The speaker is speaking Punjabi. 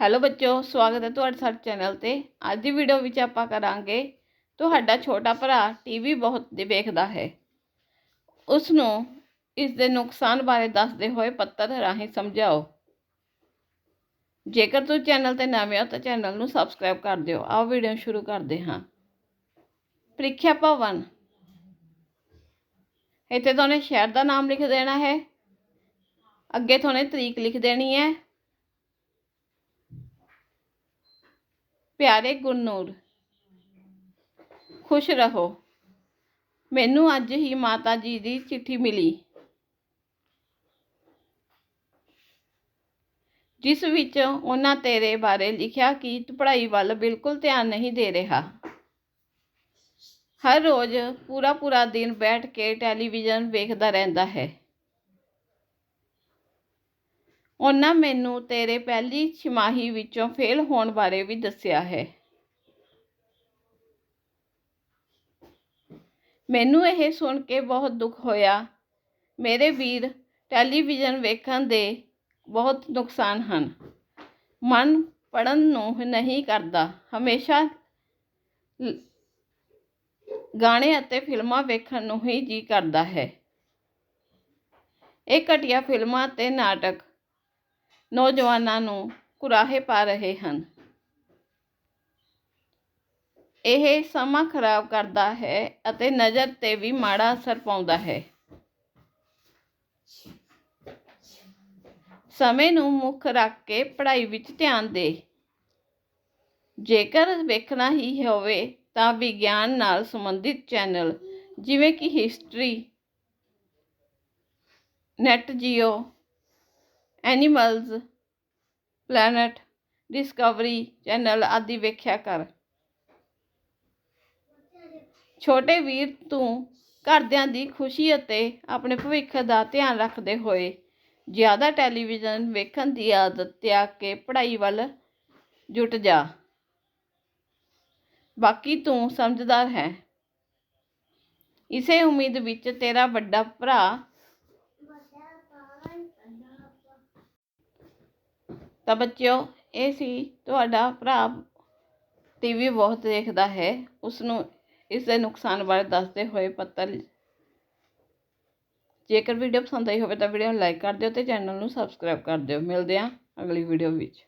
ਹੈਲੋ ਬੱਚੋ, ਸਵਾਗਤ ਹੈ ਤੁਹਾਡੇ ਸਾਡੇ ਚੈਨਲ ਤੇ। ਅੱਜ ਦੀ ਵੀਡੀਓ ਵਿੱਚ ਆਪਾਂ ਕਰਾਂਗੇ, ਤੁਹਾਡਾ ਛੋਟਾ ਭਰਾ ਟੀਵੀ ਬਹੁਤ ਦੇ ਵੇਖਦਾ ਹੈ। ਉਸ ਨੂੰ ਇਸ ਦੇ ਨੁਕਸਾਨ ਬਾਰੇ ਦੱਸਦੇ ਹੋਏ ਪੱਤਰ ਰਾਹੀਂ ਸਮਝਾਓ। ਜੇਕਰ ਤੁਸੀਂ ਚੈਨਲ ਤੇ ਨਵੇਂ ਹੋ ਤਾਂ ਚੈਨਲ ਨੂੰ ਸਬਸਕ੍ਰਾਈਬ ਕਰ ਦਿਓ। ਆਓ ਵੀਡੀਓ ਸ਼ੁਰੂ ਕਰਦੇ ਹਾਂ। ਪ੍ਰੀਖਿਆ ਭਵਨ। ਇੱਥੇ ਤੁਹਾਨੂੰ ਸ਼ਹਿਰ ਦਾ ਨਾਮ ਲਿਖ ਦੇਣਾ ਹੈ। ਅੱਗੇ ਤੁਹਾਨੂੰ ਤਰੀਕ ਲਿਖ ਦੇਣੀ ਹੈ। ਪਿਆਰੇ ਗੁਰਨੂਰ, ਖੁਸ਼ ਰਹੋ। ਮੈਨੂੰ ਅੱਜ ਹੀ ਮਾਤਾ ਜੀ ਦੀ ਚਿੱਠੀ ਮਿਲੀ। ਜਿਸ ਵਿੱਚ ਉਹਨਾਂ ਤੇਰੇ ਬਾਰੇ ਲਿਖਿਆ ਕਿ ਤੂੰ ਪੜ੍ਹਾਈ ਵੱਲ ਬਿਲਕੁਲ ਧਿਆਨ ਨਹੀਂ ਦੇ ਰਿਹਾ। ਹਰ ਰੋਜ਼ ਪੂਰਾ ਪੂਰਾ ਦਿਨ ਬੈਠ ਕੇ ਟੈਲੀਵਿਜ਼ਨ ਵੇਖਦਾ ਰਹਿੰਦਾ ਹੈ। ਉਹਨਾਂ ਮੈਨੂੰ ਤੇਰੇ ਪਹਿਲੀ ਛਿਮਾਹੀ ਵਿੱਚੋਂ ਫੇਲ੍ਹ ਹੋਣ ਬਾਰੇ ਵੀ ਦੱਸਿਆ ਹੈ। ਮੈਨੂੰ ਇਹ ਸੁਣ ਕੇ ਬਹੁਤ ਦੁੱਖ ਹੋਇਆ। ਮੇਰੇ ਵੀਰ ਟੈਲੀਵਿਜ਼ਨ ਵੇਖਣ ਦੇ ਬਹੁਤ ਨੁਕਸਾਨ ਹਨ। ਮਨ ਪੜ੍ਹਨ ਨੂੰ ਨਹੀਂ ਕਰਦਾ। ਹਮੇਸ਼ਾ ਗਾਣੇ ਅਤੇ ਫਿਲਮਾਂ ਵੇਖਣ ਨੂੰ ਹੀ ਜੀਅ ਕਰਦਾ ਹੈ। ਇਹ ਘਟੀਆ ਫਿਲਮਾਂ ਅਤੇ ਨਾਟਕ ਨੌਜਵਾਨਾਂ ਨੂੰ ਕੁਰਾਹੇ ਪਾ ਰਹੇ ਹਨ। ਇਹ ਸਮਾਂ ਖਰਾਬ ਕਰਦਾ ਹੈ ਅਤੇ ਨਜ਼ਰ ਤੇ ਵੀ ਮਾੜਾ ਅਸਰ ਪਾਉਂਦਾ ਹੈ। ਸਮੇਂ ਨੂੰ ਮੁੱਖ ਰੱਖ ਕੇ ਪੜ੍ਹਾਈ ਵਿੱਚ ਧਿਆਨ ਦੇ। ਜੇਕਰ ਵੇਖਣਾ ਹੀ ਹੋਵੇ ਤਾਂ ਵਿਗਿਆਨ ਨਾਲ ਸੰਬੰਧਿਤ ਚੈਨਲ ਜਿਵੇਂ ਕਿ History Nat Geo Animals, Planet, Discovery Channel ਆਦਿ ਵੇਖਿਆ ਕਰ। ਛੋਟੇ ਵੀਰ ਤੂੰ ਘਰਦਿਆਂ ਦੀ ਖੁਸ਼ੀ ਅਤੇ ਆਪਣੇ ਭਵਿੱਖ ਦਾ ਧਿਆਨ ਰੱਖਦੇ ਹੋਏ ਜ਼ਿਆਦਾ ਟੈਲੀਵਿਜ਼ਨ ਵੇਖਣ ਦੀ ਆਦਤ ਤਿਆਗ ਕੇ ਪੜ੍ਹਾਈ ਵੱਲ ਜੁਟ ਜਾ। ਬਾਕੀ ਤੂੰ ਸਮਝਦਾਰ ਹੈ। ਇਸੇ ਉਮੀਦ ਵਿੱਚ ਤੇਰਾ ਵੱਡਾ ਭਰਾ ਤਾਂ ਬੱਚਿਓ, ਇਹ ਸੀ ਤੁਹਾਡਾ ਭਰਾ ਟੀਵੀ ਬਹੁਤ ਦੇਖਦਾ ਹੈ। ਉਸ ਨੂੰ ਇਸ ਦੇ ਨੁਕਸਾਨ ਬਾਰੇ ਦੱਸਦੇ ਹੋਏ ਪੱਤਰ ਜੇਕਰ ਵੀਡੀਓ ਪਸੰਦ ਆਈ ਹੋਵੇ ਤਾਂ ਵੀਡੀਓ ਨੂੰ ਲਾਈਕ ਕਰ ਦਿਓ ਤੇ ਚੈਨਲ ਨੂੰ ਸਬਸਕ੍ਰਾਈਬ ਕਰ ਦਿਓ। ਮਿਲਦੇ ਹਾਂ ਅਗਲੀ ਵੀਡੀਓ ਵਿੱਚ।